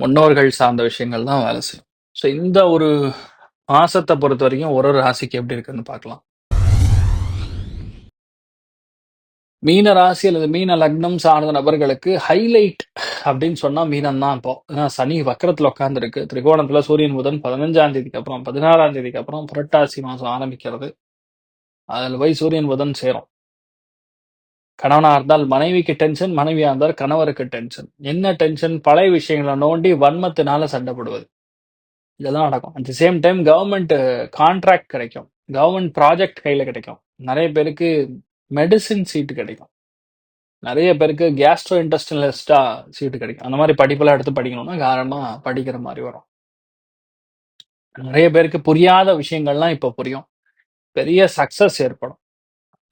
முன்னோர்கள் சார்ந்த விஷயங்கள் தான் வேலை செய்யும். ஸோ இந்த ஒரு மாசத்தை பொறுத்த வரைக்கும் ஒரு ஒரு ராசிக்கு எப்படி இருக்குன்னு பார்க்கலாம். மீன ராசி அல்லது மீன லக்னம் சார்ந்த நபர்களுக்கு ஹைலைட் அப்படின்னு சொன்னா மீனம் தான் இப்போ. ஏன்னா சனி வக்கரத்துல உட்காந்துருக்கு திரிகோணத்துல சூரியன் புதன் பதினஞ்சாம் தேதிக்கு அப்புறம் பதினாறாம் தேதிக்கு அப்புறம் புரட்டாசி மாசம் ஆரம்பிக்கிறது. அதில் போய் சூரியன் புதன் சேரும். கணவனாக இருந்தால் மனைவிக்கு டென்ஷன் மனைவியாக இருந்தால் கணவருக்கு டென்ஷன் என்ன டென்ஷன் பழைய விஷயங்களை நோண்டி வன்மத்தினால சண்டைப்படுவது இதெல்லாம் நடக்கும். At the same time government contract கிடைக்கும். கவர்மெண்ட் ப்ராஜெக்ட் கையில் கிடைக்கும். நிறைய பேருக்கு மெடிசின் சீட்டு கிடைக்கும். நிறைய பேருக்கு கேஸ்ட்ரோ இன்டஸ்டினலிஸ்டா சீட்டு கிடைக்கும். அந்த மாதிரி படிப்பெல்லாம் எடுத்து படிக்கணும்னா காரணமாக படிக்கிற மாதிரி வரும். நிறைய பேருக்கு புரியாத விஷயங்கள்லாம் இப்போ புரியும். பெரிய சக்சஸ் ஏற்படும்.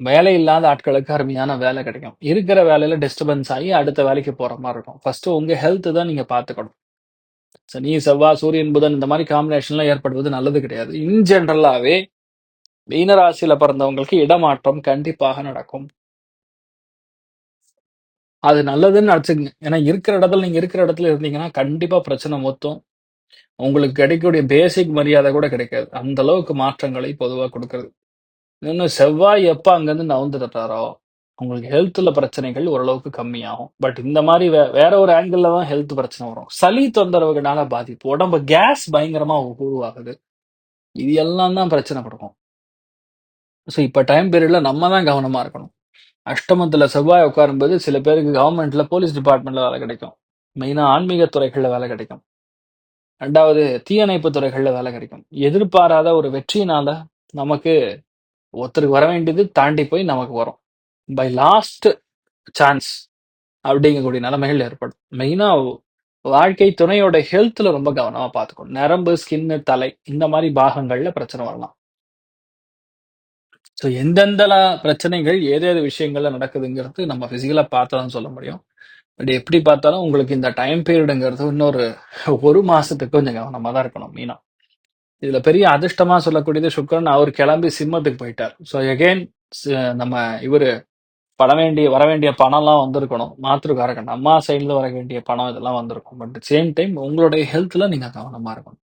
வேலை இல்லாத ஆட்களுக்கு அருமையான வேலை கிடைக்கும். இருக்கிற வேலையில டிஸ்டர்பன்ஸ் ஆகி அடுத்த வேலைக்கு போற மாதிரி இருக்கும். ஃபர்ஸ்ட் உங்க ஹெல்த் தான் நீங்க பார்த்துக்கணும். சனி செவ்வாய் சூரியன் புதன் இந்த மாதிரி காம்பினேஷன்லாம் ஏற்படுவது நல்லது கிடையாது. இன் ஜென்ரலாவே மீனராசியில பிறந்தவங்களுக்கு இடமாற்றம் கண்டிப்பாக நடக்கும். அது நல்லதுன்னு நினச்சிக்கங்க. ஏன்னா இருக்கிற இடத்துல நீங்க இருக்கிற இடத்துல இருந்தீங்கன்னா கண்டிப்பா பிரச்சனை மொத்தம் உங்களுக்கு கிடைக்கக்கூடிய பேசிக் மரியாதை கூட கிடைக்காது. அந்த அளவுக்கு மாற்றங்களை பொதுவாக கொடுக்கறது. இன்னும் செவ்வாய் எப்போ அங்கிருந்து நவுந்துடுறாரோ உங்களுக்கு ஹெல்த்தில் பிரச்சனைகள் ஓரளவுக்கு கம்மியாகும். பட் இந்த மாதிரி வே- வேற ஒரு ஆங்கிளில் தான் ஹெல்த் பிரச்சனை வரும். சளி தொந்தரவுகளால பாதிப்பு. உடம்பு கேஸ் பயங்கரமாக உருவாகுது. இது எல்லாம் தான் பிரச்சனை கொடுக்கும் ஸோ இப்போ டைம் பீரியடில் நம்ம தான் கவனமா இருக்கணும். அஷ்டமத்துல செவ்வாய் உட்காரும்போது சில பேருக்கு கவர்மெண்ட்ல போலீஸ் டிபார்ட்மெண்ட்ல வேலை கிடைக்கும். மெயினா ஆன்மீக துறைகளில் வேலை கிடைக்கும். ரெண்டாவது தீயணைப்பு துறைகளில் வேலை கிடைக்கும். எதிர்பாராத ஒரு வெற்றியினால நமக்கு ஒருத்தருக்கு வர வேண்டியது தாண்டி போய் நமக்கு வரும். பை லாஸ்ட் சான்ஸ் அப்படிங்கக்கூடிய நிலைமைகள் ஏற்படும். மெயினா வாழ்க்கை துணையோட ஹெல்த்தில் ரொம்ப கவனமா பார்த்துக்கணும். நரம்பு ஸ்கின்னு தலை இந்த மாதிரி பாகங்கள்ல பிரச்சனை வரலாம். ஸோ எந்தெந்த பிரச்சனைகள் ஏதேது விஷயங்கள்ல நடக்குதுங்கிறது நம்ம ஃபிசிக்கலாக பார்த்தாலும் சொல்ல முடியும். பட் எப்படி பார்த்தாலும் உங்களுக்கு இந்த டைம் பீரியடுங்கிறது இன்னொரு ஒரு மாசத்துக்கு கொஞ்சம் கவனமா தான் இருக்கணும் மீனா இதுல பெரிய அதிர்ஷ்டமா சொல்லக்கூடியது சுக்ரன் அவர் கிளம்பி சிம்மத்துக்கு போயிட்டார். ஸோ எகெயின் நம்ம இவரு பட வேண்டிய வர வேண்டிய பணம்லாம் வந்திருக்கணும். மாத்திருக்காரகன் அம்மா சைடுல வர வேண்டிய பணம் இதெல்லாம் வந்திருக்கும். பட் சேம் டைம் உங்களுடைய ஹெல்த்ல நீங்க கவனமா இருக்கணும்.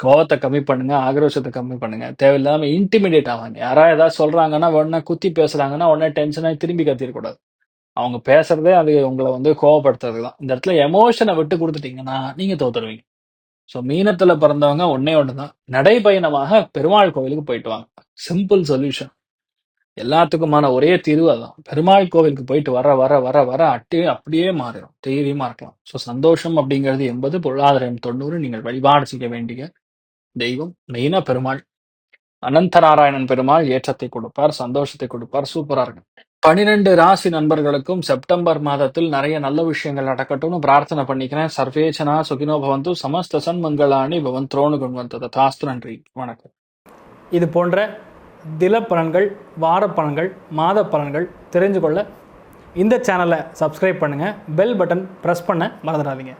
கோவத்தை கம்மி பண்ணுங்க ஆக்ரோஷத்தை கம்மி பண்ணுங்க. தேவையில்லாம இன்டிமிடேட் ஆவாங்க யாரா ஏதாவது சொல்றாங்கன்னா உடனே குத்தி பேசுறாங்கன்னா உடனே டென்ஷனாகி திரும்பி கத்திடக்கூடாது அவங்க பேசுறதே அது உங்களை வந்து கோவப்படுத்துறது தான் இந்த இடத்துல எமோஷனை விட்டு கொடுத்துட்டீங்கன்னா நீங்க தோத்துருவீங்க ஸோ மீனத்துல பிறந்தவங்க ஒன்னே ஒன்று தான் நடைபயணமாக பெருமாள் கோவிலுக்கு போயிட்டு வாங்க சிம்பிள் சொல்யூஷன் எல்லாத்துக்குமான ஒரே தீர்வு அதான். பெருமாள் கோவிலுக்கு போயிட்டு வர வர வர வர அட்டே அப்படியே மாறிடும் தைரியமா இருக்கலாம் ஸோ சந்தோஷம் அப்படிங்கிறது எண்பது பொருளாதாரம் தொண்ணூறு. நீங்கள் வழிபாடு செய்ய வேண்டிய தெய்வம் மெயினா பெருமாள். அனந்த நாராயணன் பெருமாள் ஏற்றத்தை கொடுப்பார் சந்தோஷத்தை கொடுப்பார் சூப்பரா இருக்கும். பனிரெண்டு ராசி நண்பர்களுக்கும் செப்டம்பர் மாதத்தில் நிறைய நல்ல விஷயங்கள் நடக்கட்டும்னு பிரார்த்தனை பண்ணிக்கிறேன். சர்வேச்சனா சுகினோ பவந்து சமஸ்த சன்மங்களாணி பவன் த்ரோணு குண்வந்தது தாஸ்து நன்றி. வணக்கம். இது போன்ற தில பலன்கள் வார பலன்கள் மாத பலன்கள் தெரிஞ்சு கொள்ள இந்த சேனலை சப்ஸ்கிரைப் பண்ணுங்கள் பெல் பட்டன் ப்ரெஸ் பண்ண மறந்துடாதீங்க.